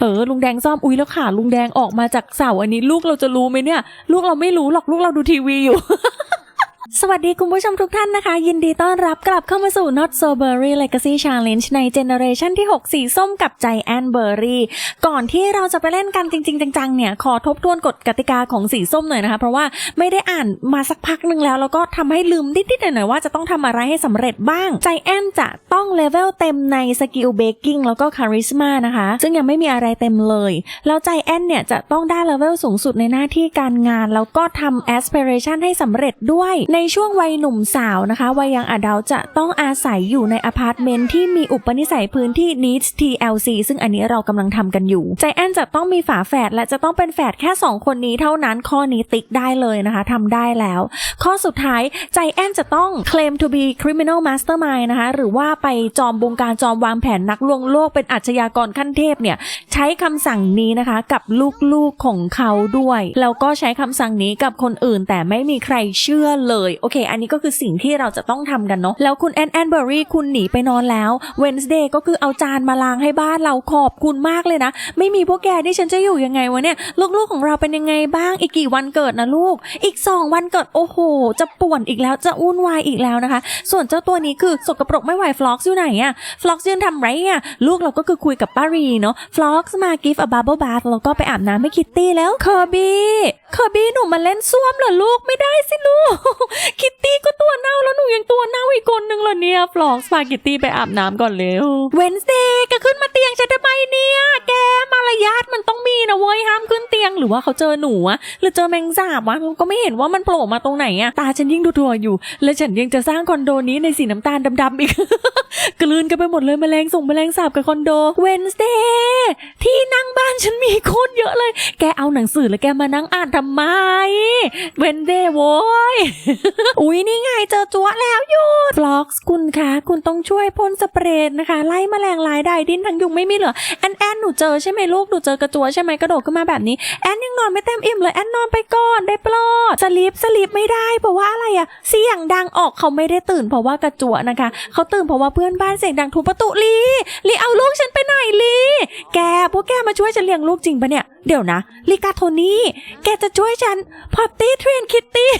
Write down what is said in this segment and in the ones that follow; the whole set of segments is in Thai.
เออลุงแดงซ่อมอุ้ยแล้วค่ะ ลุงแดงออกมาจากเสาอันนี้ลูกเราจะรู้ไหมเนี่ย ลูกเราไม่รู้หรอกลูกเราดูทีวีอยู่ สวัสดีคุณผู้ชมทุกท่านนะคะ ยินดีต้อนรับกลับเข้ามาสู่ Not So Berry Legacy Challenge ในเจเนอเรชันที่ 6 สีส้มกับใจแอนเบอร์รี่ก่อนที่เราจะไปเล่นกันจริง ๆ จังๆ เนี่ย ขอทบทวนกฎกติกาของสีส้มหน่อยนะคะ เพราะว่าไม่ได้อ่านมาสักพักหนึ่งแล้ว แล้วก็ทำให้ลืมนิดๆหน่อยๆว่าจะต้องทำอะไรให้สำเร็จบ้างใจแอนจะต้องเลเวลเต็มในสกิลเบกกิ้งแล้วก็คาริสมานะคะ ซึ่งยังไม่มีอะไรเต็มเลยแล้วใจแอนเนี่ยจะต้องได้เลเวลสูงสุดในหน้าที่การงาน แล้วก็ทำ aspiration ให้สำเร็จด้วยในช่วงวัยหนุ่มสาวนะคะ วัยยังอดัลจะต้องอาศัยอยู่ในอพาร์ตเมนต์ที่มีอุปนิสัยพื้นที่ needs TLC ซึ่งอันนี้เรากำลังทำกันอยู่ ใจแอนจะต้องมีฝาแฝดและจะต้องเป็นแฝดแค่ 2 คนนี้เท่านั้นข้อนี้ติ๊กได้เลยนะคะทำได้แล้ว ข้อสุดท้ายใจแอนจะต้อง claim to be criminal mastermind นะคะ หรือว่าไปจอมบงการจอมวางแผนนักลวงโลกเป็นอาชญากรขั้นเทพเนี่ยใช้คำสั่งนี้นะคะกับลูกๆของเขาด้วย แล้วก็ใช้คำสั่งนี้กับคนอื่นแต่ไม่มีใครเชื่อเลยโอเค อันนี้ก็คือสิ่งที่เราจะต้องทำกันเนาะแล้วคุณแอนแอนเบอรี่คุณหนีไปนอนแล้ว Wednesday ก็คือเอาจานมาล้างให้บ้านเราขอบคุณมากเลยนะ ไม่มีพวกแกนี่ฉันจะอยู่ยังไงวะเนี่ยลูกๆของเราเป็นยังไงบ้างอีกกี่วันเกิดนะลูก อีก 2 วันเกิดโอ้โห จะป่วนอีกแล้วจะวุ่นวายอีกแล้วนะคะ ส่วนเจ้าตัวนี้คือสกปรกไม่ไหวฟล็อกซ์อยู่ไหนอะฟล็อกซ์ยืนทำไรอะลูกเราก็คือคุยกับป้ารีเนาะฟล็อกซ์มา give a bubble bath แล้วก็ไปอาบน้ำให้คิตตี้แล้วเคอร์บี้ เคอร์บี้หนูมาเล่นซ่วมเหรอลูกไม่ได้สิลูก คิตตี้ก็ตัวเน่าแล้วหนูยังตัวเน่าอีกคนนึงเหรอเนี่ยฟลอกพาคิตตี้ไปอาบน้ำก่อนเร็วเวนสเดย์ก็ขึ้นมาเตียงฉันทำไมเนี่ย แกมารยาทมันต้องมีนะเว้ยห้ามขึ้นเตียงหรือว่าเขาเจอหนูอะหรือเจอแมงสาบวะก็ไม่เห็นว่ามันโผล่มาตรงไหนอะตาฉันยิ่งดูทัวอยู่ และฉันยังจะสร้างคอนโดนี้ในสีน้ำตาลดำๆอีกกลืนกันไปหมดเลยแมลงส่งแมลงสาบกับคอนโดเวนสเดย์ที่นั่งบ้านฉันมีโคตรเยอะเลย แกเอาหนังสือแล้วแกมานั่งอ่านทำไม เวนเดย์โว้ย อุ๊ยนี่ไงเจอจั๊วแล้วหยุดฟล็อกซ์คุณคะ คุณต้องช่วยพ่นสเปรย์นะคะ ไล่แมลงลายใดดิ้นทั้งยุงไม่มีเหลือแอนแอนหนูเจอใช่ไหมลูกหนูเจอกระจัวใช่ไหมกระโดดขึ้นมาแบบนี้แอนยังนอนไม่เต็มอิ่มเลยแอนนอนไปก่อนได้โปรดสลีปสลีปไม่ได้เพราะว่าอะไรอะเสียงดังออกเขาไม่ได้ตื่นเพราะว่ากระจัวนะคะเขาตื่นเพราะว่าเพื่อนบ้านเสียงดังทุบประตูลีลีเอาลูกฉันไปไหนลีแกพวกแกมาช่วยฉันเลี้ยงลูกจริงปะเนี่ยเดี๋ยวนะลีกาโทนี่ แกจะช่วยฉัน พอตตี้เทรนคิตตี้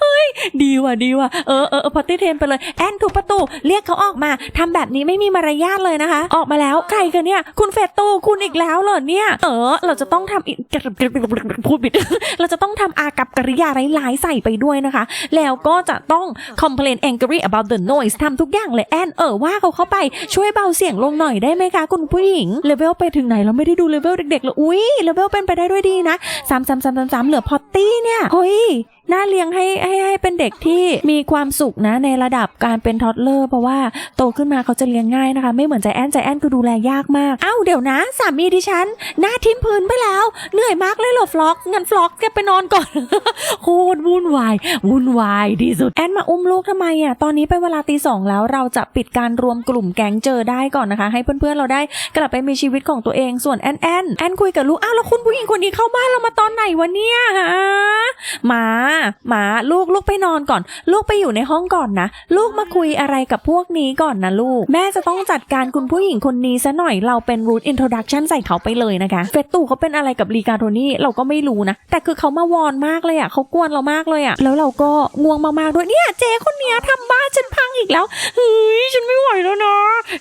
เฮ้ย ดีว่ะดีว่ะเออเออพอตตี้เทรนไปเลย แอนถูกประตู เรียกเขาออกมาทำแบบนี้ไม่มีมารยาทเลยนะคะ ออกมาแล้วใครกันเนี่ย คุณเฟตตูคุณอีกแล้วเหรอเนี่ย เออ เราจะต้องทำอีกพูดผิด เราจะต้องทำอากับกริยาร้ายๆใส่ไปด้วยนะคะ แล้วก็จะต้อง complain angry about the noise ทำทุกอย่างเลยแอนเออว่าเขาเข้าไปช่วยเบาเสียงลงหน่อยได้ไหมคะคุณผู้หญิงเลเวลไปถึงไหนเราไม่ได้ดูเลเวลเด็กๆเลยอุ้ยเลเวลเป็นไปได้ด้วยดีนะสามสามสามสามสามเหลือพอตตี้เนี่ยเฮ้ย น่าเลี้ยงให้ให้ให้เป็นเด็กที่มีความสุขนะในระดับการเป็นทอดเลอร์เพราะว่าโตขึ้นมาเขาจะเลี้ยงง่ายนะคะ ไม่เหมือนใจแอนใจแอนคือดูแลยากมาก เอ้าเดี๋ยวนะ สามีดิฉัน หน้าทิ่มพื้นไปแล้ว เหนื่อยมากเลยเหรอฟล็อกงั้นฟล็อกแกไปนอนก่อน โคตรวุ่นวายวุ่นวายที่สุดแอนมาอุ้มลูกทำไมอะตอนนี้เป็นเวลาตีสองแล้วเราจะปิดการรวมกลุ่มแก๊งเจอได้ก่อนนะคะ ให้เพื่อนๆเราได้กลับไปมีชีวิตของตัวเองส่วนแอนแอนแอนคุยกับลูกอ้าวแล้วคุณผู้หญิงคนนี้เข้าบ้านเรามาตอนไหนวะเนี่ยฮะหมาหมาลูกลูกไปนอนก่อน ลูกไปอยู่ในห้องก่อนนะ ลูกมาคุยอะไรกับพวกนี้ก่อนนะลูก แม่จะต้องจัดการคุณผู้หญิงคนนี้ซะหน่อยเราเป็น root introduction ใส่เขาไปเลยนะคะ เฟตตูเขาเป็นอะไรกับลีกาโทนี่เราก็ไม่รู้นะ แต่คือเขามาวอนมากเลยอะเขากวนเรามากเลยอะแล้วเราก็ง่วงมากๆด้วยเนี่ยเจ๊คนเนี้ยทำบ้านฉันพังอีกแล้วเฮ้ยฉันไม่ไหวแล้วนะ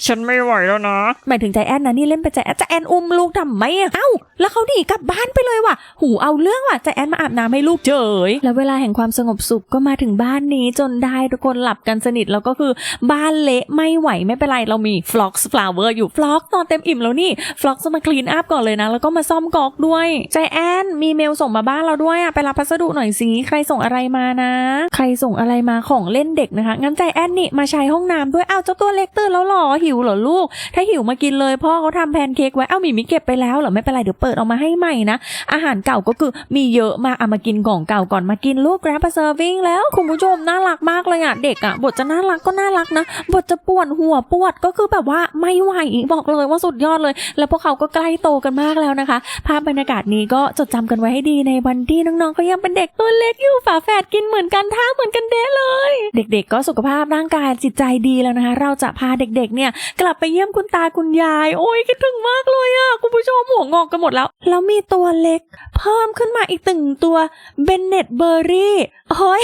ฉันไม่ไหวแล้วนะหมายถึงใจแอนนะนี่เล่นเป็นใจแอนใจแอนอุ้มลูกทำไมอะเอ้าแล้วเขาหนีกลับบ้านไปเลยว่ะหูเอาเรื่องว่ะใจแอนมาอาบน้ำให้ลูกเฉยแล้วเวลาแห่งความสงบสุขก็มาถึงบ้านนี้จนได้ทุกคนหลับกันสนิทแล้วก็คือบ้านเละไม่ไหวไม่เป็นไรเรามี Flox Flower อยู่ Flox นอนเต็มอิ่มแล้วนี่ Flox จะมาคลีนอัพก่อนเลยนะ แล้วก็มาซ่อมกอกด้วยใจแอนมีเมลส่งมาบ้านเราด้วยอะไปรับพัสดุหน่อยสิใครส่งอะไรมานะ ใครส่งอะไรมาของเล่นเด็กนะคะ งั้นใจแอนนี่มาใช้ห้องน้ำด้วยอ้าวเจ้าตัวเล็กตื่นแล้วหรอหิวเหรอลูก ถ้าหิวมากินเลยพ่อเขาทำแพนเค้กไว้เอ้าหมีมิเก็บไปแล้วเหรอไม่เป็นไรเดี๋ยวเปิดออกมาให้ใหม่นะอาหารเก่าก็คือมีเยอะมาเอามากินของเก่าก่อนมากินนลูก grab a serving แล้วคุณผู้ชมน่ารักมากเลยอะเด็กอะบทจะน่ารักก็น่ารักนะ บทจะปวดหัวปวดก็คือแบบว่าไม่ไหวบอกเลยว่าสุดยอดเลย แล้วพวกเขาก็ใกล้โตกันมากแล้วนะคะ ภาพบรรยากาศนี้ก็จดจำกันไว้ให้ดีในวันที่น้องๆเขายังเป็นเด็กตัวเล็กอยู่ฝาแฝดกินเหมือนกันท่าเหมือนกันเด้เลย เด็กๆ ก็สุขภาพร่างกายจิตใจดีแล้วนะคะ เราจะพาเด็กๆเนี่ย กลับไปเยี่ยมคุณตาคุณยาย โอ้ยคิดถึงมากเลยอะคุณผู้ชมหัวงอกกันหมดแล้วแล้วมีตัวเล็ก เพิ่มขึ้นมาอีกตึงตัวเบนเน็ตเบอร์รี่ โอ้ย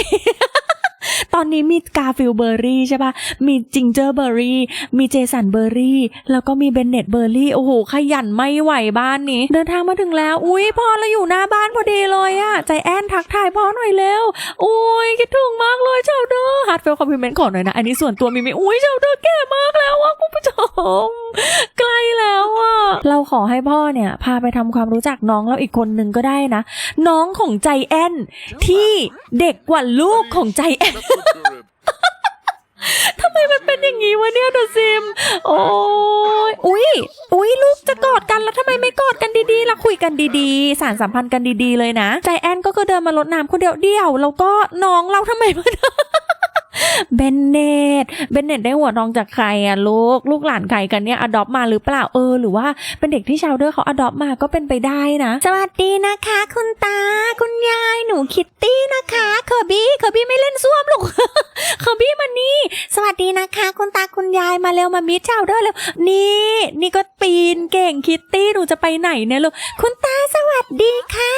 ตอนนี้มีกาฟิลเบอร์รี่ใช่ปะมีจิงเจอร์เบอร์รี่ มีเจสันเบอร์รี่ แล้วก็มีเบนเน็ตเบอร์รี่ โอ้โห ขยันไม่ไหวบ้านนี้ เดินทางมาถึงแล้ว อุ้ยพ่อเราอยู่หน้าบ้านพอดีเลยอะใจแอนทักทายพ่อหน่อยเร็วโอ้ยคิดถึงมากเลยเจ้าเด้อฮาร์ดเฟลคอมพลีเมนต์ขอหน่อยนะ อันนี้ส่วนตัวมีมีอุ้ยเจ้าเด้อแก่มากแล้วอะคุณผู้ชม ใกล้แล้วอะเราขอให้พ่อเนี่ย พาไปทำความรู้จักน้องเราอีกคนนึงก็ได้นะ น้องของใจแอนที่เด็กกว่าลูกของใจแอนทำไมมันเป็นอย่างนี้วะเนี่ยดอะซิม โอ้ยอุ้ยอุ้ยลูกจะกอดกันแล้วทำไมไม่กอดกันดีๆล่ะคุยกันดีๆ สารสัมพันธ์กันดีๆเลยนะ ใจแอนก็เดินมาลดน้ำคนเดียวเดียว แล้วก็น้องเราทำไมมาเบนเนตเบนเนตได้หัวทองจากใครอะลูกลูกหลานใครกันเนี่ยอดอปมาหรือเปล่าเออหรือว่าเป็นเด็กที่ชาวเดอร์เขาอดอปมาก็เป็นไปได้นะสวัสดีนะคะ คุณตาคุณยายหนูคิตตี้นะคะเคอร์บี้เคอร์บี้ไม่เล่นส้วมหรอกเคอร์บี้มานี่ สวัสดีนะคะ คุณตาคุณยายมาเร็วมามิดชาวเดอร์เร็วนี่นี่ก็ปีนเก่งคิตตี้หนูจะไปไหนเนี่ยลูกคุณตาสวัสดีค่ะ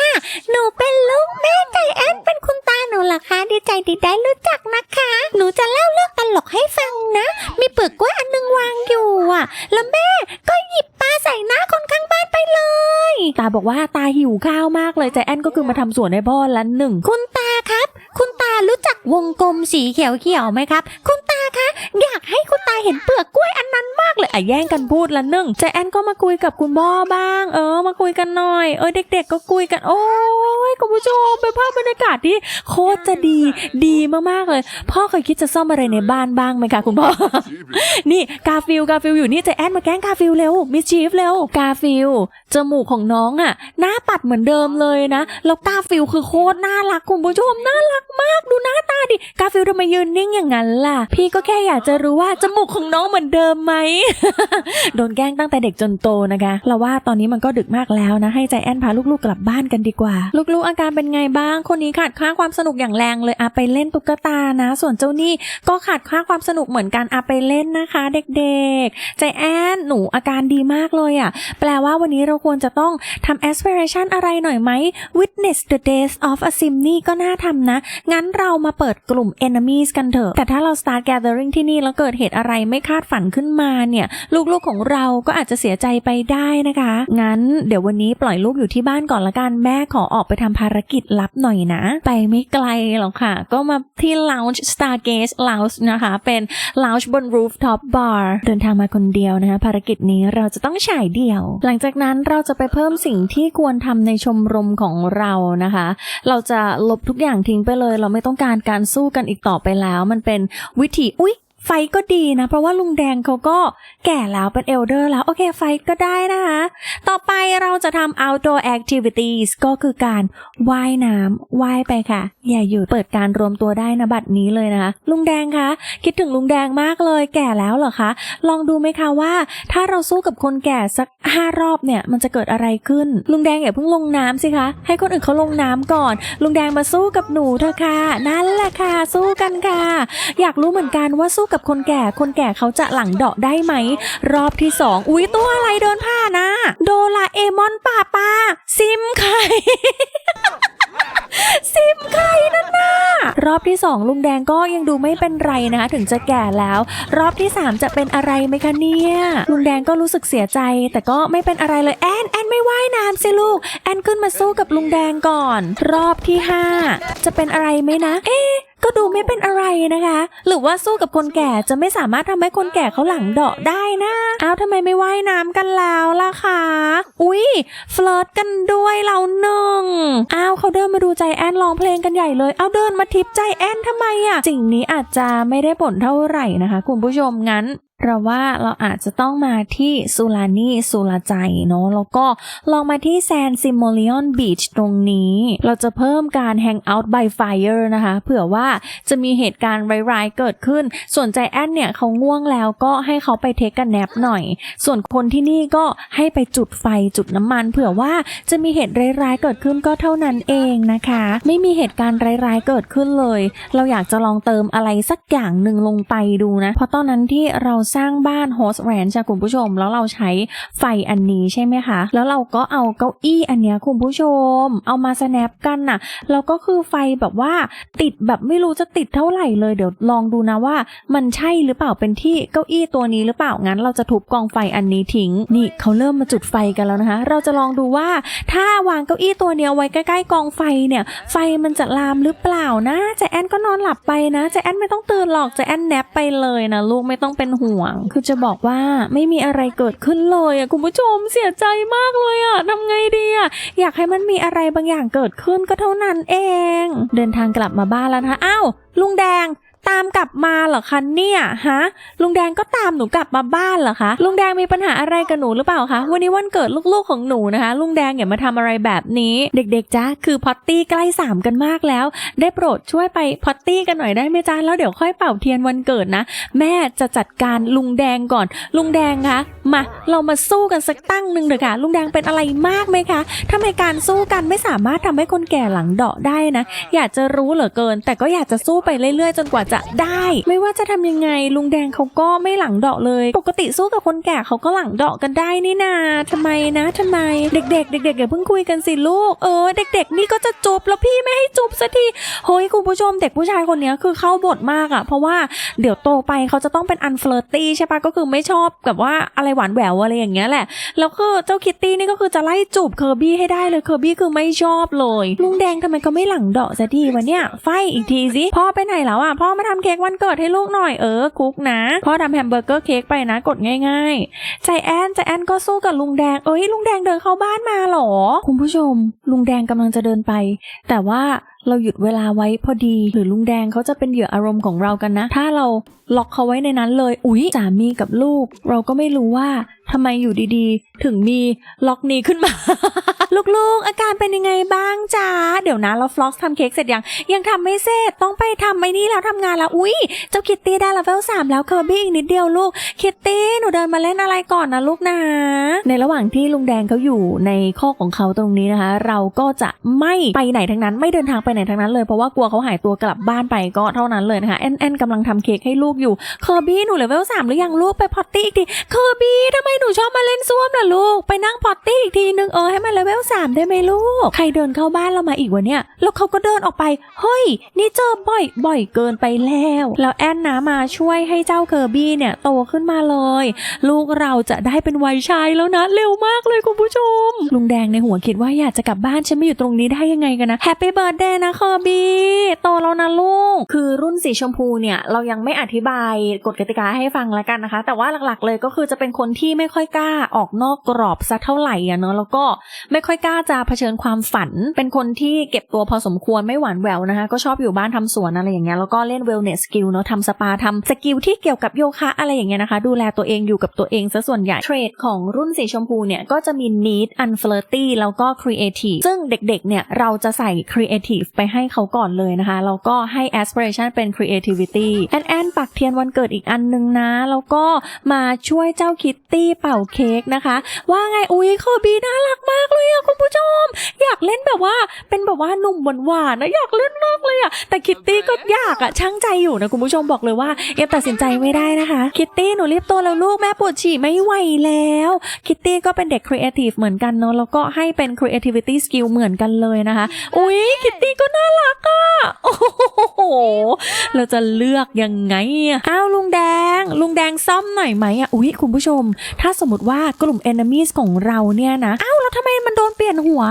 หนูเป็นลูกแม่ใจแอนเป็นคุณตาหนูเหรอคะดีใจดีได้รู้จักนะคะหนูจะเล่าเรื่องตลกให้ฟังนะ มีเปลือกกล้วยอันนึงวางอยู่อะ แล้วแม่ก็หยิบปลาใส่หน้าคนข้างบ้านไปเลย ตาบอกว่าตาหิวข้าวมากเลยใจแอนก็คือมาทำสวนให้พ่อละหนึ่ง คุณตาครับ คุณตารู้จักวงกลมสีเขียวเขียวๆไหมครับ คุณตาคะ อยากให้คุณตาเห็นเปลือกกล้วยอันนั้นมากเลยอะแย่งกันพูดละหนึ่งใจแอนก็มาคุยกับคุณพ่อบ้าง เออ มาคุยกันหน่อย เออเด็ก ๆ ก็คุยกัน โอ้ยคุณผู้ชมเป็นภาพบรรยากาศที่โคตรจะดีดีมากๆเลย พ่อเคยคิดจะซ่อมอะไรในบ้านบ้างไหมคะคุณพ่อ นี่กาฟิลกาฟิลอยู่นี่ใจแอนมาแกล้งกาฟิลเร็วมิสชีฟเร็วกาฟิลจมูกของน้องอะหน้าปัดเหมือนเดิมเลยนะ แล้วกาฟิลคือโคตรน่ารักคุณผู้ชมน่ารักมากดูหน้าตาดิกาฟิลทำไมยืนนิ่งอย่างนั้นล่ะ พี่ก็แค่อยากจะรู้ว่าจมูกของน้องเหมือนเดิมไหมโดนแกล้งตั้งแต่เด็กจนโตนะคะ เราว่าตอนนี้มันก็ดึกมากแล้วนะ ให้ใจแอนพาลูกๆกลับบ้านกันดีกว่า ลูกๆอาการเป็นไงบ้าง คนนี้ขาดค่าความสนุกอย่างแรงเลยอะไปเล่นตุ๊กตานะ ส่วนเจ้านี่ก็ขาดค่าความสนุกเหมือนกันอะไปเล่นนะคะ เด็กๆ ใจแอนหนูอาการดีมากเลยอะแปลว่าวันนี้เราควรจะต้องทำ aspiration อะไรหน่อยไหม witness the days of a sim นี่ก็น่าทำนะ งั้นเรามาเปิดกลุ่ม enemies กันเถอะ แต่ถ้าเรา start gathering ที่นี่แล้วเกิดเหตุอะไรไม่คาดฝันขึ้นมาเนี่ย ลูกๆของเราก็อาจจะเสียใจไปได้นะคะ งั้นเดี๋ยววันนี้ปล่อยลูกอยู่ที่บ้านก่อนละกันแม่ขอออกไปทำภารกิจลับหน่อยนะ ไปไม่ไกลหรอกค่ะ ก็มาที่ lounge Space lounge นะคะ เป็น lounge บน rooftop bar เดินทางมาคนเดียวนะคะภารกิจนี้เราจะต้องฉายเดี่ยว หลังจากนั้นเราจะไปเพิ่มสิ่งที่ควรทำในชมรมของเรานะคะ เราจะลบทุกอย่างทิ้งไปเลย เราไม่ต้องการการสู้กันอีกต่อไปแล้ว มันเป็นวิธีอุ๊ย ไฟก็ดีนะ เพราะว่าลุงแดงเขาก็แก่แล้วเป็นเอลเดอร์แล้ว โอเคไฟก็ได้นะคะ ต่อไปเราจะทำ outdoor activities ก็คือการว่ายน้ำว่ายไปค่ะ อย่าหยุดเปิดการรวมตัวได้นะบัดนี้เลยนะคะ ลุงแดงคะคิดถึงลุงแดงมากเลยแก่แล้วเหรอคะ ลองดูไหมคะว่า ถ้าเราสู้กับคนแก่สักห้ารอบเนี่ย มันจะเกิดอะไรขึ้น ลุงแดงอย่าเพิ่งลงน้ำสิคะให้คนอื่นเขาลงน้ำก่อน ลุงแดงมาสู้กับหนูเถอะค่ะนั่นแหละค่ะสู้กันค่ะ อยากรู้เหมือนกันว่าสู้กับคนแก่ คนแก่เขาจะหลังเดาะได้ไหม รอบที่สองอุ๊ยตัวอะไรเดินผ่านนะโดราเอมอนป่าปาซิมไข่ซิมไข่นั่นน่ะรอบที่สองลุงแดงก็ยังดูไม่เป็นไรนะคะถึงจะแก่แล้ว รอบที่สามจะเป็นอะไรไหมคะเนี่ย ลุงแดงก็รู้สึกเสียใจ แต่ก็ไม่เป็นอะไรเลยแอนแอนไม่ว่ายน้ำสิลูก แอนขึ้นมาสู้กับลุงแดงก่อน รอบที่ห้าจะเป็นอะไรไหมนะ เอ๊ ก็ดูไม่เป็นอะไรนะคะ หรือว่าสู้กับคนแก่จะไม่สามารถทำให้คนแก่เขาหลังเดาะได้นะ อ้าวทำไมไม่ว่ายน้ำกันแล้วล่ะคะ อุ๊ยเฟลิร์ตกันด้วยเราหนึ่งอ้าวเขาเดินมาดูใจแอนร้องเพลงกันใหญ่เลย เอาเดินมาทิปใจแอนทำไมอะสิ่งนี้อาจจะไม่ได้ผลเท่าไหร่นะคะ คุณผู้ชมงั้น เราว่าเราอาจจะต้องมาที่ซูลานีซูลาใจเนาะแล้วก็ลองมาที่แซนซิมโมลิออนบีชตรงนี้ เราจะเพิ่มการแฮงเอาท์ by fire นะคะเผื่อว่าจะมีเหตุการณ์ร้ายๆเกิดขึ้น ส่วนใจแอนเนี่ยเขาง่วงแล้วก็ให้เขาไปเทคกันแนปหน่อย ส่วนคนที่นี่ก็ให้ไปจุดไฟจุดน้ำมัน เผื่อว่าจะมีเหตุร้ายๆเกิดขึ้นก็เท่านั้นเองนะคะ ไม่มีเหตุการณ์ร้ายๆเกิดขึ้นเลย เราอยากจะลองเติมอะไรสักอย่างหนึ่งลงไปดูนะเพราะตอนนั้นที่เราสร้างบ้านโฮสแรนช์คุณผู้ชม แล้วเราใช้ไฟอันนี้ใช่ไหมคะ แล้วเราก็เอาเก้าอี้อันเนี้ยคุณผู้ชม เอามาสแนปกันน่ะแล้วก็คือไฟแบบว่าติดแบบไม่รู้จะติดเท่าไหร่เลยเดี๋ยวลองดูนะว่า มันใช่หรือเปล่าเป็นที่เก้าอี้ตัวนี้หรือเปล่างั้น เราจะทุบกองไฟอันนี้ทิ้งนี่เขาเริ่มมาจุดไฟกันแล้วนะคะ เราจะลองดูว่าถ้าวางเก้าอี้ตัวเนี้ยไว้ใกล้ๆกองไฟเนี่ย ไฟมันจะลามหรือเปล่านะใจแอนก็นอนหลับไปนะใจแอนไม่ต้องตื่นหรอกใจแอนแนปไปเลยนะลูกไม่ต้องเป็นห่วงคือจะบอกว่าไม่มีอะไรเกิดขึ้นเลยอะคุณผู้ชมเสียใจมากเลยอะทำไงดีอะอยากให้มันมีอะไรบางอย่างเกิดขึ้นก็เท่านั้นเอง เดินทางกลับมาบ้านแล้วนะคะอ้าวลุงแดง ตามกลับมาเหรอคะเนี่ยฮะลุงแดงก็ตามหนูกลับมาบ้านเหรอคะลุงแดงมีปัญหาอะไรกับหนูหรือเปล่าคะวันนี้วันเกิดลูกๆของหนูนะคะ ลุงแดงอย่ามาทำอะไรแบบนี้ เด็กๆจ้าคือพอตตี้ใกล้สามกันมากแล้ว ได้โปรดช่วยไปพอตตี้กันหน่อยได้ไหมจ้าแล้วเดี๋ยวค่อยเป่าเทียนวันเกิดนะ แม่จะจัดการลุงแดงก่อน ลุงแดงคะมาเรามาสู้กันสักตั้งหนึ่งเถอะค่ะลุงแดงเป็นอะไรมากไหมคะทำไมการสู้กันไม่สามารถทำให้คนแก่หลังเดาะได้นะ อยากจะรู้เหลือเกิน แต่ก็อยากจะสู้ไปเรื่อยๆ จนกว่าจะได้ ไม่ว่าจะทำยังไงลุงแดงเขาก็ไม่หลังเดาะเลย ปกติสู้กับคนแก่เขาก็หลังเดาะกันได้นี่นาทำไมนะทำไม เด็ก ๆ เด็กๆอย่าเพิ่งคุยกันสิลูกเออ เด็ก ๆ นี่ก็จะจูบแล้วพี่ไม่ให้จูบสักทีเฮ้ยคุณผู้ชมเด็กผู้ชายคนนี้คือเข้าบทมากอะเพราะว่าเดี๋ยวโตไปเขาจะต้องเป็นอันเฟลตี้ใช่ปะก็คือไม่ชอบกับว่าอะไรหวานแหววอะไรอย่างเงี้ยแหละแล้วคือเจ้าคิตตี้นี่ก็คือจะไล่จูบเคอร์บี้ให้ได้เลยเคอร์บี้คือไม่ชอบเลยลุงแดงทำไมเขาไม่หลังเดาะสักทีวะเนี่ยไฟอีกทีสิพ่อไปไหนแล้วอะพ่อมาทำเค้กวันเกิดให้ลูกหน่อยเออคุกนะพ่อทำแฮมเบอร์เกอร์เค้กไปนะกดง่าย ๆ ใจแอนใจแอนก็สู้กับลุงแดงเอ้ยลุงแดงเดินเข้าบ้านมาหรอ คุณผู้ชม ลุงแดงกำลังจะเดินไป แต่ว่า เราหยุดเวลาไว้พอดี หรือลุงแดงเขาจะเป็นเหยื่ออารมณ์ของเรากันนะ ถ้าเราล็อกเขาไว้ในนั้นเลย อุ๊ยสามีกับลูก เราก็ไม่รู้ว่าทำไมอยู่ดีๆ ถึงมีล็อกนี้ขึ้นมา ลูกๆ อาการเป็นยังไงบ้างจ้าเดี๋ยวนะเราฟล็อกทำเค้กเสร็จยัง ยังทำไม่เสร็จ ต้องไปทำไอ้นี่แล้วทำงานแล้ว อุ๊ย เจ้าคิตตี้ได้เลเวลสามแล้วเคอร์บี้อีกนิดเดียวลูก คิตตี้หนูเดินมาเล่นอะไรก่อนนะลูกนะ ในระหว่างที่ลุงแดงเขาอยู่ในข้อของเขาตรงนี้นะคะ เราก็จะไม่ไปไหนทั้งนั้น ไม่เดินทางไปไหนทั้งนั้นเลยเพราะว่ากลัวเขาหายตัวกลับบ้านไปก็เท่านั้นเลยนะคะแอนแอนกำลังทำเค้กให้ลูกอยู่เคอร์บี้หนูเลเวลสามหรือยังลูกไปพอตตี้อีกทีเคอร์บี้ทำไมหนูชอบมาเล่นซ่วมล่ะลูกไปนั่งพอตตี้อีกทีนึงเออให้มันเลเวลสามได้ไหมลูกใครเดินเข้าบ้านเรามาอีกวะเนี่ยแล้วเขาก็เดินออกไปเฮ้ย นี่เจอบ่อยบ่อยเกินไปแล้ว แล้วแอนนะมาช่วยให้เจ้าเคอร์บี้เนี่ยโตขึ้นมาเลย ลูกเราจะได้เป็นวัยชายแล้วนะ เร็วมากเลยคุณผู้ชม ลุงแดงในหัวคิดว่าอยากจะกลับบ้านฉันไม่อยู่ตรงนี้ได้ยังไงกันนะแฮปปี้เบิร์ดเดย์นะเคอร์บี้โตแล้วนะลูก คือรุ่นสีชมพูเนี่ย เรายังไม่อธิบายกฎกติกาให้ฟังแล้วกันนะคะ แต่ว่าหลักๆเลยก็คือจะเป็นคนที่ไม่ค่อยกล้าออกนอกกรอบสักเท่าไหร่อะเนาะแล้วก็ไม่ค่อยกล้าจะเผชิญความฝัน เป็นคนที่เก็บตัวพอสมควรไม่หวานแหววนะคะ ก็ชอบอยู่บ้านทำสวนอะไรอย่างเงี้ยแล้วก็เล่นเวลเนสสกิลเนาะทำสปาทำสกิลที่เกี่ยวกับโยคะอะไรอย่างเงี้ยนะคะ ดูแลตัวเองอยู่กับตัวเองซะส่วนใหญ่เทรดของรุ่นสีชมพูเนี่ยก็จะมี neat unflirty แล้วก็ creative ซึ่งเด็กๆเนี่ยเราจะใส่ creative ไปให้เขาก่อนเลยนะคะ แล้วก็ให้ aspiration เป็น creativity แอนแอนปักเทียนวันเกิดอีกอันนึงนะ แล้วก็มาช่วยเจ้าคิตตี้เป่าเค้กนะคะ ว่าไงอุ้ยคอบีน่ารักมากเลยอะคุณผู้ชม อยากเล่นแบบว่าเป็นแบบว่าหนุ่มหวานๆนะอยากเล่นมากเลยอะแต่คิตตี้ก็อยากอะช่างใจอยู่นะคุณผู้ชมบอกเลยว่ายังตัดสินใจไม่ได้นะคะ คิตตี้หนูรีบโตแล้วลูกแม่ปวดฉี่ไม่ไหวแล้ว คิตตี้ก็เป็นเด็กครีเอทีฟเหมือนกันเนาะแล้วก็ให้เป็น creativity skill เหมือนกันเลยนะคะ อุ้ยคิตตี้ก็น่ารักอะ โอ้โห เราจะเลือกยังไงอะอ้าวลุงแดง ลุงแดงซ่อมหน่อยไหมอะ อุ้ยคุณผู้ชม ถ้าสมมติว่ากลุ่ม enemies ของเราเนี่ยนะ อ้าวแล้วทำไมมันโดนเปลี่ยนหัว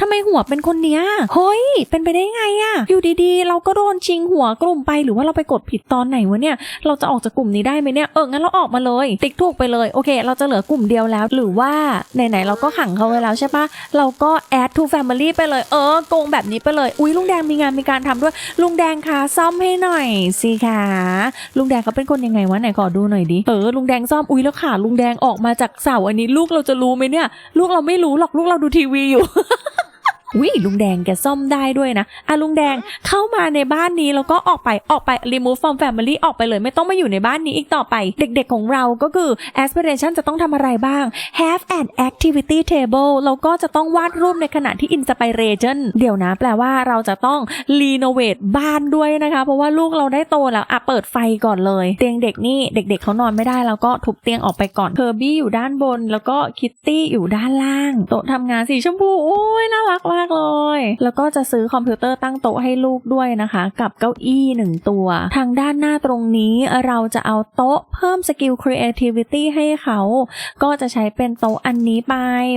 ทำไมหัวเป็นคนเนี้ย เฮ้ย เป็นไปได้ไงอะ อยู่ดีๆ เราก็โดนชิงหัวกลุ่มไปหรือว่าเราไปกดผิดตอนไหนวะเนี่ย เราจะออกจากกลุ่มนี้ได้ไหมเนี่ย เอองั้นเราออกมาเลย ติ๊กถูกไปเลย โอเค เราจะเหลือกลุ่มเดียวแล้ว หรือว่าไหนๆเราก็ขังเขาไว้แล้วใช่ปะเราก็ add to family ไปเลย เออ โกงแบบนี้ไปเลยอุ้ยลุงแดงมีงานมีการทำด้วย ลุงแดงคะซ่อมให้หน่อยสิคะลุงแดงเขาเป็นคนยังไงวะไหนขอดูหน่อยดิเออลุงแดงซ่อมอุ้ยแล้วขาลุงแดงออกมาจากเสาอันนี้ลูกเราจะรู้ไหมเนี่ย ลูกเราไม่รู้หรอกลูกเราดูทีวีอยู่ วิลุงแดงแกซ่อมได้ด้วยนะอะลุงแดงเข้ามาในบ้านนี้แล้วก็ออกไปออกไป remove from family ออกไปเลยไม่ต้องมาอยู่ในบ้านนี้อีกต่อไป เด็กๆของเราก็คือ aspiration จะต้องทำอะไรบ้าง have an activity table แล้วก็จะต้องวาดรูปในขณะที่ inspiration เดี๋ยวนะ แปลว่าเราจะต้อง renovate บ้านด้วยนะคะ เพราะว่าลูกเราได้โตแล้วอะเปิดไฟก่อนเลย เตียงเด็กนี่เด็ก ๆเขานอนไม่ได้แล้วก็ทุบเตียงออกไปก่อนเคอร์บี้อยู่ด้านบน แล้วก็คิตตี้อยู่ด้านล่างโต๊ะทำงานสีชมพูโอ้ยน่ารักมากเลย แล้วก็จะซื้อคอมพิวเตอร์ตั้งโต๊ะให้ลูกด้วยนะคะ กับเก้าอี้หนึ่งตัว ทางด้านหน้าตรงนี้เราจะเอาโต๊ะเพิ่มสกิล creativity ให้เขา ก็จะใช้เป็นโต๊ะอันนี้ไป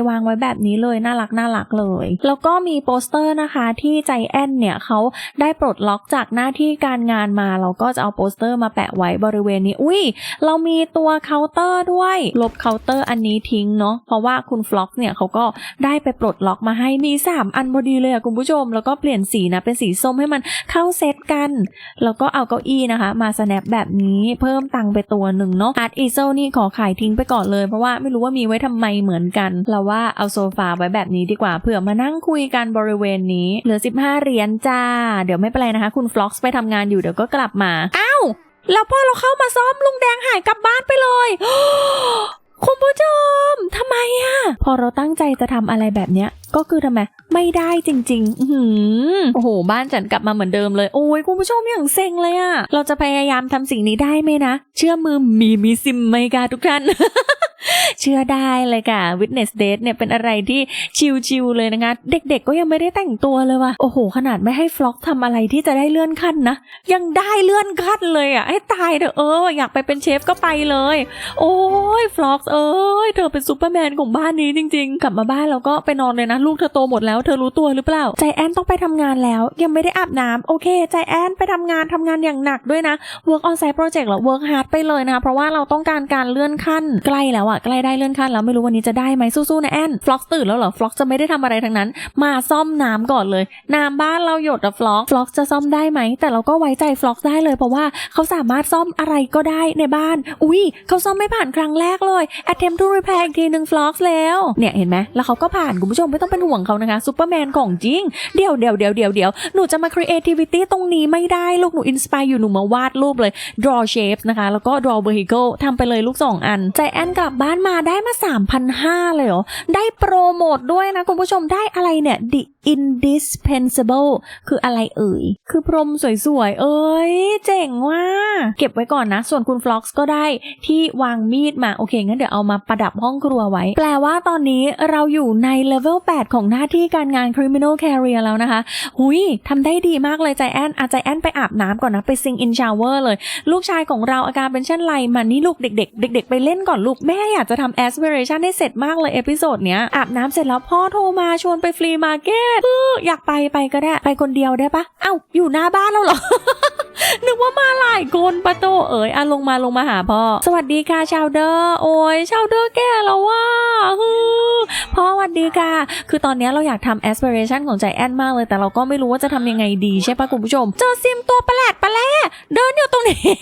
วางไว้แบบนี้เลยน่ารักน่ารักเลย แล้วก็มีโปสเตอร์นะคะที่ใจแอนเนี่ยเขาได้ปลดล็อกจากหน้าที่การงานมาเราก็จะเอาโปสเตอร์มาแปะไว้บริเวณนี้ อุ้ยเรามีตัวเคาน์เตอร์ด้วย ลบเคาน์เตอร์อันนี้ทิ้งเนาะเพราะว่าคุณฟล็อกเนี่ยเขาก็ได้ไปปลดล็อกมาให้มี 3อันพอดีเลยอะคุณผู้ชม แล้วก็เปลี่ยนสีนะเป็นสีส้มให้มันเข้าเซตกัน แล้วก็เอาเก้าอี้นะคะ มาสแนปแบบนี้เพิ่มตังค์ไปตัวหนึ่งเนาะอาร์ตอีโซนี่ขอขายทิ้งไปก่อนเลยเพราะว่าไม่รู้ว่ามีไว้ทำไมเหมือนกัน เราว่าเอาโซฟาไว้แบบนี้ดีกว่าเผื่อมานั่งคุยกันบริเวณนี้เหลือ 15 เหรียญจ้า เดี๋ยวไม่เป็นไรนะคะ คุณฟล็อกไปทำงานอยู่เดี๋ยวก็กลับมาอ้าวแล้วพอเราเข้ามาซ้อมลุงแดงหายกลับบ้านไปเลยคุณผู้ชมทำไมอะพอเราตั้งใจจะทำอะไรแบบเนี้ยก็คือทำไมไม่ได้จริงๆอื้อหือโอ้โห บ้านฉันกลับมาเหมือนเดิมเลย โอ้ยคุณผู้ชมอย่างเซ็งเลยอะเราจะพยายามทำสิ่งนี้ได้ไหมนะ เชื่อมือมีมีซิมไหมคะทุกท่านเชื่อได้เลยค่ะ Witness Date เนี่ยเป็นอะไรที่ชิลๆเลยนะคะ เด็กๆก็ยังไม่ได้แต่งตัวเลยว่ะ โอ้โห ขนาดไม่ให้ฟล็อกทำอะไรที่จะได้เลื่อนขั้นนะ ยังได้เลื่อนขั้นเลยอะ ให้ตายเถอะเออ อยากไปเป็นเชฟก็ไปเลย โอ้ยฟล็อกเอ้ย เธอเป็นซูเปอร์แมนของบ้านนี้จริง ๆ กลับมาบ้านแล้วก็ไปนอนเลยนะลูกเธอโตหมดแล้วเธอรู้ตัวหรือเปล่า ใจแอนต้องไปทำงานแล้ว ยังไม่ได้อาบน้ำโอเค ใจแอนไปทำงานทำงานอย่างหนักด้วยนะ work on site project หรอ work hard ไปเลยนะคะเพราะว่าเราต้องการการเลื่อนขั้น ใกล้แล้วอะใกล้ได้เลื่อนขั้นแล้วไม่รู้วันนี้จะได้ไหมสู้ๆนะแอนฟล็อกตื่นแล้วเหรอฟล็อกจะไม่ได้ทำอะไรทั้งนั้น มาซ่อมน้ำก่อนเลยน้ำบ้านเราหยดอะฟล็อกฟล็อกจะซ่อมได้ไหมแต่เราก็ไว้ใจฟล็อกได้เลยเพราะว่าเขาสามารถซ่อมอะไรก็ได้ในบ้าน อุ้ยเขาซ่อมไม่ผ่านครั้งแรกเลย attempt to repair อีกทีหนึ่งฟล็อกแล้วเนี่ยเห็นไหมแล้วเขาก็ผ่านคุณผู้ชมไม่ต้องเป็นห่วงเขานะคะซูเปอร์แมนของจริง เดี๋ยวเดี๋ยวเดี๋ยวเดี๋ยวเดี๋ยวหนูจะมา creativity ตรงนี้ไม่ได้ลูกหนู inspire อยู่หนูมาวาดรูปเลย draw shapes นะคะ แล้วก็ draw vehicle ทำไปเลยลูกสองอันใจแอนกลับบ้านมาได้มา 3,500 เลยเหรอ ได้โปรโมทด้วยนะ คุณผู้ชมได้อะไรเนี่ย the indispensable คืออะไรเอ่ย คือพรมสวยๆ เอ้ย เจ๋งว่ะเก็บไว้ก่อนนะ ส่วนคุณฟล็อกซ์ก็ได้ที่วางมีดมา โอเค งั้นเดี๋ยวเอามาประดับห้องครัวไว้ แปลว่าตอนนี้เราอยู่ในเลเวล8ของหน้าที่การงาน criminal career แล้วนะคะ หุยทำได้ดีมากเลยใจแอนอาใจแอนไปอาบน้ำก่อนนะ ไปซิงอินชาวเวอร์เลย ลูกชายของเราอาการเป็นเช่นไรมานี่ลูกเด็ก ๆ เด็ก ๆ ไปเล่นก่อนลูก แม่อยากจะทำ aspiration ให้เสร็จมากเลยเอพิโซดเนี้ยอาบน้ำเสร็จแล้วพ่อโทรมาชวนไปฟรีมาร์เก็ตอยากไปไปก็ได้ ไปคนเดียวได้ปะเอ้าอยู่หน้าบ้านแล้วเหรอ นึกว่ามาหลายคนปะโตเอ๋ยอะลงมาลงมาหาพ่อ สวัสดีค่ะชาวเดอร์โอ้ยชาวเดอร์แก่แล้วว่าฮือพ่อสวัสดีค่ะ คือตอนนี้เราอยากทำ aspiration ของใจแอนมากเลย แต่เราก็ไม่รู้ว่าจะทำยังไงดีใช่ปะคุณผู้ชม เจอซิมตัวประหลาดประแลเดินอยู่ตรงนี้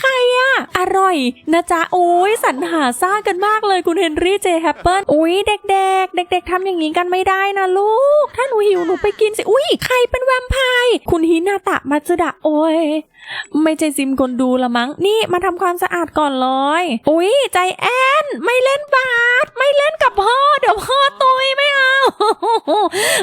ใครอะอร่อยนะจ๊ะโอ้ยสรรหาสร้างกันมากเลยคุณเฮนรี่เจแฮปเปิลอุ้ยเด็ก ๆ เด็ก ๆทำอย่างนี้กันไม่ได้นะลูก ถ้าหนูหิวหนูไปกินสิ อุ้ยใครเป็นแวมไพร์คุณฮินาตะมาซดะโอ้ย why ไม่ใช่ซิมคนดูละมั้ง นี่มาทำความสะอาดก่อนเลย อุ้ยใจแอนไม่เล่นบาสไม่เล่นกับพ่อ เดี๋ยวพ่อตุยไม่เอา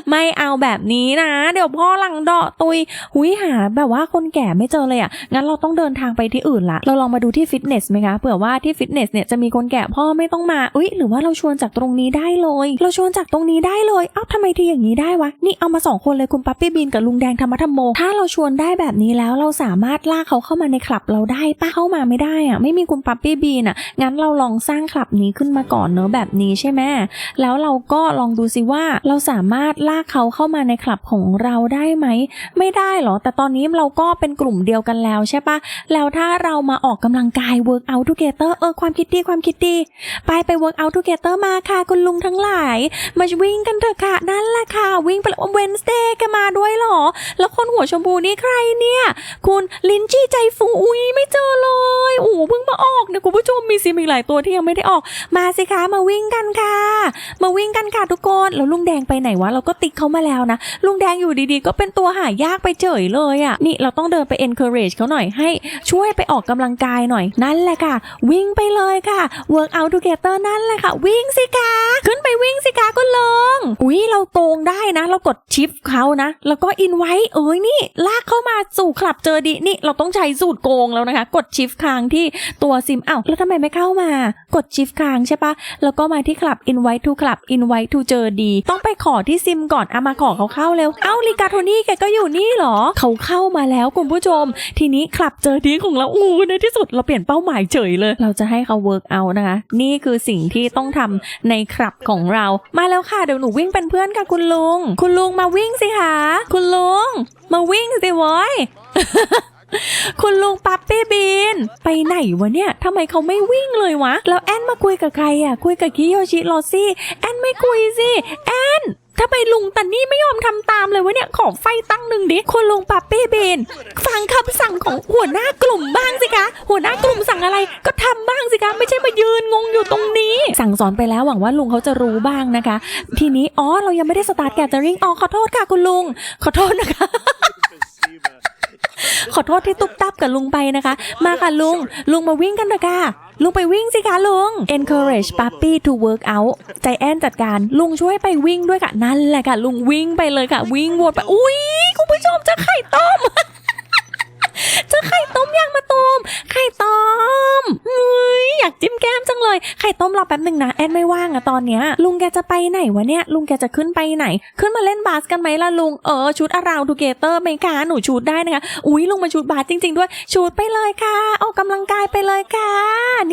ไม่เอาแบบนี้นะ เดี๋ยวพ่อหลังเดาะตุยหุยหาแบบว่าคนแก่ไม่เจอเลยอะ งั้นเราต้องเดินทางไปที่อื่นละ เราลองมาดูที่ฟิตเนสไหมคะ เผื่อว่าที่ฟิตเนสเนี่ยจะมีคนแก่พ่อไม่ต้องมา อุ้ยหรือว่าเราชวนจากตรงนี้ได้เลย เราชวนจากตรงนี้ได้เลย เอ้าทำไมทีอย่างนี้ได้วะ นี่เอามาสองคนเลยคุณปั๊ปปี้บีนกับลุงแดงธรรมะธรรมโม ถ้าเราชวนได้แบบนี้แล้วเราสามารถารถลากเขาเข้ามาในคลับเราได้ป้าเข้ามาไม่ได้อะไม่มีคุณปั๊ปปี้บีนอะงั้นเราลองสร้างคลับนี้ขึ้นมาก่อนเนอะแบบนี้ใช่ไหมแล้วเราก็ลองดูซิว่าเราสามารถลากเขาเข้ามาในคลับของเราได้ไหมไม่ได้หรอ แต่ตอนนี้เราก็เป็นกลุ่มเดียวกันแล้วใช่ปะแล้วถ้าเรามาออกกำลังกาย work out together เออความคิดดีความคิดดี ไปไป work out together มาค่ะคุณลุงทั้งหลาย มาวิ่งกันเถอะค่ะ นั่นแหละค่ะ วิ่งไปเวนสเดย์กันมาด้วยหรอ แล้วคนหัวชมพูนี่ใครเนี่ย คุณลินจี้ใจฟูอุ้ยไม่เจอเลยโอ้เพิ่งมาออกนี่ยคุณผู้ชมมีซิมอีกหลายตัวที่ยังไม่ได้ออก มาสิคะมาวิ่งกันค่ะ มาวิ่งกันค่ะทุกคนแล้วลุงแดงไปไหนวะเราก็ติ๊กเขามาแล้วนะลุงแดงอยู่ดีๆ ก็เป็นตัวหายากไปเฉยเลยอะ่ะนี่เราต้องเดินไป encourage เขาหน่อยให้ช่วยไปออกกำลังกายหน่อยนั่นแหละค่ะ วิ่งไปเลยค่ะ work out together นั่นแหละค่ะ วิ่งสิคะขึ้นไปวิ่งสิคะคุณลุงอุ้ยเราโตงได้นะ เรากดชิปเขานะ แล้วก็อินไว้เอ้ยนี่ ลากเข้ามาสู่คลับเจอดีนี่เราต้องใช้สูตรโกงแล้วนะคะ กดชิฟค้างที่ตัวซิมอ้าวแล้วทำไมไม่เข้ามา กดชิฟค้างใช่ปะแล้วก็มาที่คลับ invite to คลับ invite to เจอดี ต้องไปขอที่ซิมก่อนเอามาขอเขาเข้าเร็วเอ้าลิกาโทนี่แกก็อยู่นี่เหรอ เขาเข้ามาแล้วคุณผู้ชม ทีนี้คลับเจอดีของเราอู้ในที่สุดเราเปลี่ยนเป้าหมายเฉยเลย เราจะให้เขา work out นะคะ นี่คือสิ่งที่ต้องทำในคลับของเรา มาแล้วค่ะเดี๋ยวหนูวิ่งเป็นเพื่อนกับคุณลุง คุณลุงมาวิ่งสิคะ คุณลุง มาวิ่งสิว้ย คุณลุงปั๊บปี้บีนไปไหนวะเนี่ยทำไมเขาไม่วิ่งเลยวะ แล้วแอนมาคุยกับใครอะ คุยกับคิโยชิโรซี่ แอนไม่คุยสิ แอนทำไมลุงตันนี่ไม่ยอมทำตามเลยวะเนี่ย ขอไฟตั้งหนึ่งดิ คุณลุงปั๊บปี้บีนฟังคำสั่งของหัวหน้ากลุ่มบ้างสิคะ หัวหน้ากลุ่มสั่งอะไรก็ทำบ้างสิคะ ไม่ใช่มายืนงงอยู่ตรงนี้ สั่งสอนไปแล้วหวังว่าลุงเขาจะรู้บ้างนะคะ ทีนี้ อ๋อ เรายังไม่ได้สตาร์ทแก t เ r อริงอ๋อขอโทษค่ะคุณลุง ขอโทษนะคะ ขอโทษที่ตุบตับกับลุงไปนะคะ มาค่ะลุง ลุงมาวิ่งกันเถอะค่ะลุงไปวิ่งสิคะลุง encourage puppy to work out ใจแอนจัดการลุงช่วยไปวิ่งด้วยค่ะ นั่นแหละค่ะ ลุงวิ่งไปเลยค่ะ วิ่งวนไป อุ้ยคุณผู้ชมเจะไข่ต้ม เจะไข่ต้มยางมาต้มไข่ต้มเฮ้ยอยากจิ้มแก้มจังเลย ไข่ต้มรอแป๊บหนึ่งนะ แอนไม่ว่างอะตอนเนี้ย ลุงแกจะไปไหนวะเนี่ย ลุงแกจะขึ้นไปไหน ขึ้นมาเล่นบาสกันไหมล่ะลุง เออ ชุดอาราวทูเกเตอร์ไหมคะหนูชุดได้นะคะ อุ้ยลุงมาชุดบาสจริง ๆ ด้วย ชุดไปเลยค่ะ ออกกำลังกายไปเลยค่ะ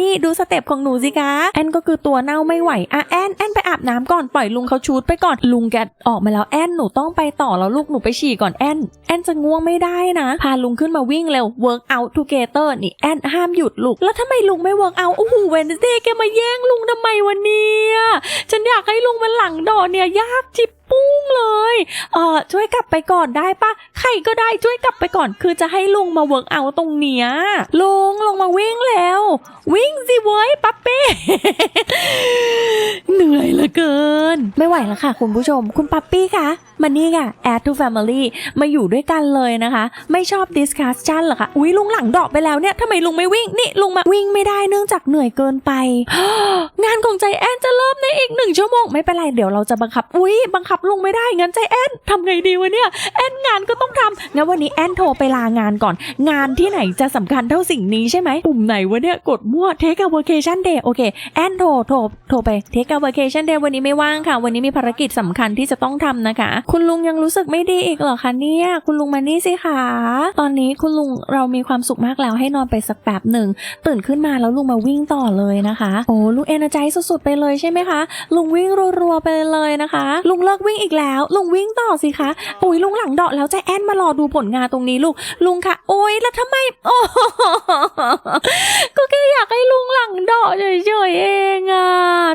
นี่ดูสเต็ปของหนูสิคะ แอนก็คือตัวเน่าไม่ไหวอะแอนแอนไปอาบน้ำก่อน ปล่อยลุงเขาชุดไปก่อน ลุงแกออกมาแล้วแอนหนูต้องไปต่อแล้วลูกหนูไปฉี่ก่อนแอน แอนจะง่วงไม่ได้นะ พาลุงขึ้นมาวิ่งเร็ว work out together นี่แอนห้ามหยุดลูก แล้วทำไมลุงไม่ work out โอ้โหเวนเดย์แกมาแย่งลุงทำไมวันนี้ฉันอยากให้ลุงมันหลังดอกเนี่ยยากจิบปุ้ เลยเออช่วยกลับไปก่อนได้ปะใครก็ได้ช่วยกลับไปก่อน คือจะให้ลุงมา work out ตรงเนี้ยลุงลงมาวิ่งแล้ว วิ่งสิเว้ยปั๊บเป้เหนื่อยเหลือเกิน ไม่ไหวแล้วค่ะ คุณผู้ชม คุณปั๊ปปี้คะมานี่ค่ะ add to family มาอยู่ด้วยกันเลยนะคะ ไม่ชอบ discussion หรอคะอุ้ยลุงหลังดอกไปแล้วเนี่ยทำไมลุงไม่วิ่งนี่ลุงมาวิ่งไม่ได้เนื่องจากเหนื่อยเกินไป งานของใจแอนจะเริ่มในอีกหนึ่งชั่วโมงไม่เป็นไรเดี๋ยวเราจะบังคับ อุ้ยบังคับลุงไม่ได้ได้ งั้นใจแอนทำไงดีวะเนี่ย แอนงานก็ต้องทำงั้นวันนี้แอนโทรไปลางานก่อน งานที่ไหนจะสำคัญเท่าสิ่งนี้ใช่ไหมปุ่มไหนวะเนี่ย กดมั่ว take a vacation day โอเค แอนโทรโทรโทรไป take a vacation day วันนี้ไม่ว่างค่ะ วันนี้มีภารกิจสำคัญที่จะต้องทำนะคะ คุณลุงยังรู้สึกไม่ดีอีกเหรอคะเนี่ย คุณลุงมานี่สิคะตอนนี้คุณลุงเรามีความสุขมากแล้วให้นอนไปสักแป๊บหนึ่งตื่นขึ้นมาแล้วลุงมาวิ่งต่อเลยนะคะ โอ้ลุงเอเนอร์ใจสุดๆไปเลยใช่ไหมคะ ลุงวิ่งรัวๆไปเลยนะคะ ลุงเลิกวิ่งอีกแล้วลุงวิ่งต่อสิคะโอ้ยลุงหลังเดาะแล้วใจแอนมารอดูผลงานตรงนี้ลูกลุงคะโอ้ยแล้วทำไมโอ้ก็แค่อยากให้ลุงหลังเดาะเฉยๆเองอะ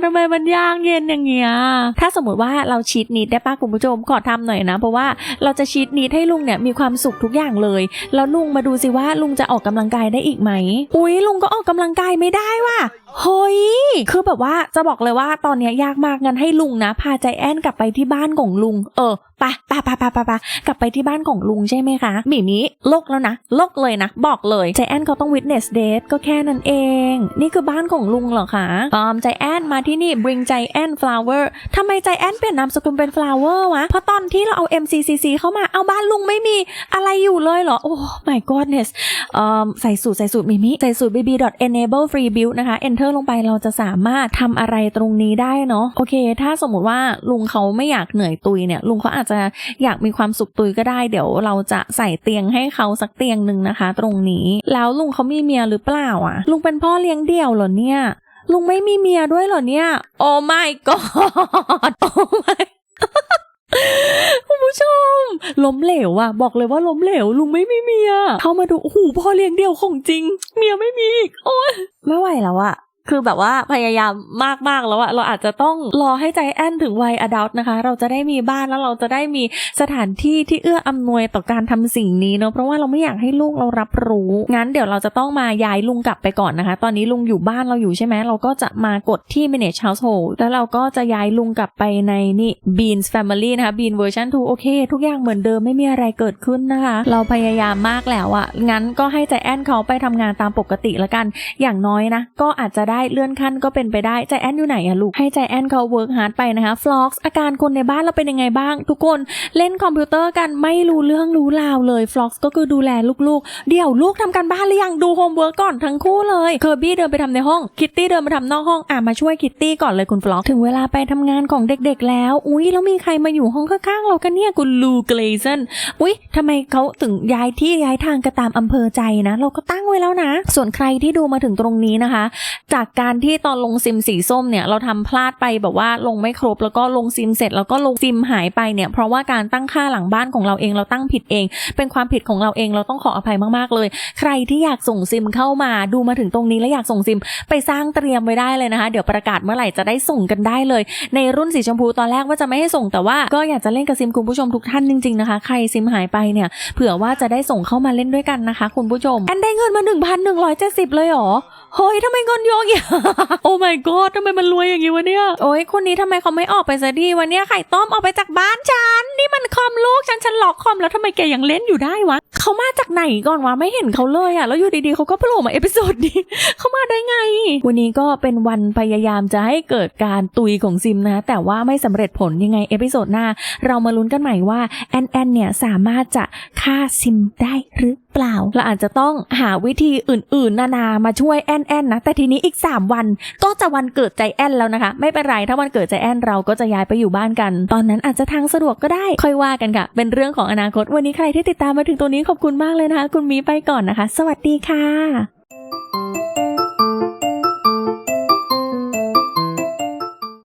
ทำไมมันยากเย็นอย่างเงี้ยถ้าสมมติว่าเราชีตนิดได้ป้าคุณผู้ชมขอทำหน่อยนะ เพราะว่าเราจะชีตนิดให้ลุงเนี่ยมีความสุขทุกอย่างเลย แล้วลุงมาดูสิว่าลุงจะออกกำลังกายได้อีกไหมอุ้ยลุงก็ออกกำลังกายไม่ได้ว่ะ เฮ้ย คือแบบว่าจะบอกเลยว่าตอนนี้ยากมากงั้นให้ลุงนะ พาใจแอนกลับไปที่บ้านของลุง เออ ปไปไปไปไปไปกลับไปที่บ้านของลุงใช่ไหมคะหมีมีโลกแล้วนะโลกเลยนะ บอกเลยใจแอนเขาต้อง witness date ก็แค่นั้นเอง นี่คือบ้านของลุงเหรอคะออมใจแอนมาที่นี่ bring ใจแอน flower ทำไมใจแอนเปลี่ยนนามสกุลเป็น flower วะเพราะตอนที่เราเอา MCCC เข้ามาเอาบ้านลุงไม่มีอะไรอยู่เลยเหรอ โอ้ my godness เอ่อใส่สูตรใส่สูตรมิมิใส่สูตร bb enable free build นะคะ enter ลงไปเราจะสามารถทำอะไรตรงนี้ได้เนาะโอเค ถ้าสมมติว่าลุงเขาไม่อยากเหนื่อยตุยเนี่ยลุงเขาอาจจะอยากมีความสุขตุยก็ได้ เดี๋ยวเราจะใส่เตียงให้เขาสักเตียงหนึ่งนะคะ ตรงนี้ แล้วลุงเขามีเมียหรือเปล่าอะ ลุงเป็นพ่อเลี้ยงเดี่ยวเหรอเนี่ย ลุงไม่มีเมียด้วยเหรอเนี่ย โอ้ my god โอ้ my ล้มเหลวอะบอกเลยว่าล้มเหลวลุงไม่มีเมีย เข้ามาดูโอ้โหพ่อเลี้ยงเดี่ยวของจริง เมียไม่มีอีกโอ้ยไม่ไหวแล้วอะ คือแบบว่าพยายามมากๆแล้วอะเราอาจจะต้องรอให้ใจแอนถึงวัยอดัลต์นะคะ เราจะได้มีบ้านแล้วเราจะได้มีสถานที่ที่เอื้ออำนวยต่อการทำสิ่งนี้เนาะเพราะว่าเราไม่อยากให้ลูกเรารับรู้ งั้นเดี๋ยวเราจะต้องมาย้ายลุงกลับไปก่อนนะคะ ตอนนี้ลุงอยู่บ้านเราอยู่ใช่ไหมเราก็จะมากดที่ manage household แล้วเราก็จะย้ายลุงกลับไปในนี่ Beans Family นะคะ Bean version 2โอเค ทุกอย่างเหมือนเดิมไม่มีอะไรเกิดขึ้นนะคะ เราพยายามมากแล้วอะงั้นก็ให้ใจแอนเขาไปทำงานตามปกติละกันอย่างน้อยนะก็อาจจะได้เลื่อนขั้นก็เป็นไปได้ใจแอนอยู่ไหนอะลูกให้ใจแอนเขาเวิร์กฮาร์ดไปนะคะฟล็อกอาการคนในบ้านเราเป็นยังไงบ้าง ทุกคนเล่นคอมพิวเตอร์กันไม่รู้เรื่องรู้ราวเลยฟล็อกก็คือดูแลลูกๆ เดี๋ยวลูกทำการบ้านหรือยังดูโฮมเวิร์กก่อนทั้งคู่เลยเคอร์บี้เดินไปทำในห้องคิตตี้เดินมาทำนอกห้องอะมาช่วยคิตตี้ก่อนเลยคุณฟล็อกถึงเวลาไปทำงานของเด็กๆ แล้ว อุ้ยแล้วมีใครมาอยู่ห้องข้างๆเรากันเนี่ยคุณลูเกรเซนอุ๊ยทำไมเขาถึงย้ายที่ย้ายทางกันตามอำเภอใจนะ เราก็ตั้งไว้แล้วนะ ส่วนใครที่ดูมาถึงตรงนี้นะคะจากการที่ตอนลงซิมสีส้มเนี่ยเราทำพลาดไปแบบว่าลงไม่ครบ แล้วก็ลงซิมเสร็จแล้วก็ลงซิมหายไปเนี่ยเพราะว่าการตั้งค่าหลังบ้านของเราเองเราตั้งผิดเอง เป็นความผิดของเราเองเราต้องขออภัยมากๆเลย ใครที่อยากส่งซิมเข้ามาดูมาถึงตรงนี้แล้วอยากส่งซิม ไปสร้างเตรียมไว้ได้เลยนะคะ เดี๋ยวประกาศเมื่อไหร่จะได้ส่งกันได้เลย ในรุ่นสีชมพูตอนแรกว่าจะไม่ให้ส่งแต่ว่าก็อยากจะเล่นกับซิมคุณผู้ชมทุกท่านจริงๆนะคะ ใครซิมหายไปเนี่ยเผื่อว่าจะได้ส่งเข้ามาเล่นด้วยกันนะคะ คุณผู้ชมแอนได้เงินมา 1,170 เลยหรอ เฮ้ยทำไมเงินเยอะอย่างโอ้ my god ทำไมมันรวยอย่างนี้วะเนี่ย โอ้ยคนนี้ทำไมเขาไม่ออกไปซะดีวะเนี่ยไข่ต้มออกไปจากบ้านฉัน นี่มันคอมลูกฉันฉันล็อกคอมแล้วทำไมแกยังเล่นอยู่ได้วะเขามาจากไหนก่อนวะไม่เห็นเขาเลยอะแล้วอยู่ดีๆเขาก็โผล่มาเอพิโซดนี้เขามาได้ไง วันนี้ก็เป็นวันพยายามจะให้เกิดการตุยของซิมนะ แต่ว่าไม่สำเร็จผลยังไงเอพิโซดหน้า เรามาลุ้นกันใหม่ว่าแอนแอนเนี่ยสามารถจะฆ่าซิมได้หรือ เปล่า เราอาจจะต้องหาวิธีอื่น ๆ นานามาช่วยแอนแอนนะ แต่ทีนี้อีก 3 วันก็จะวันเกิดใจแอนแล้วนะคะ ไม่เป็นไร ถ้าวันเกิดใจแอนเราก็จะย้ายไปอยู่บ้านกัน ตอนนั้นอาจจะทางสะดวกก็ได้ ค่อยว่ากันค่ะ เป็นเรื่องของอนาคต วันนี้ใครที่ติดตามมาถึงตัวนี้ขอบคุณมากเลยนะคะ คุณมีไปก่อนนะคะ สวัสดีค่ะ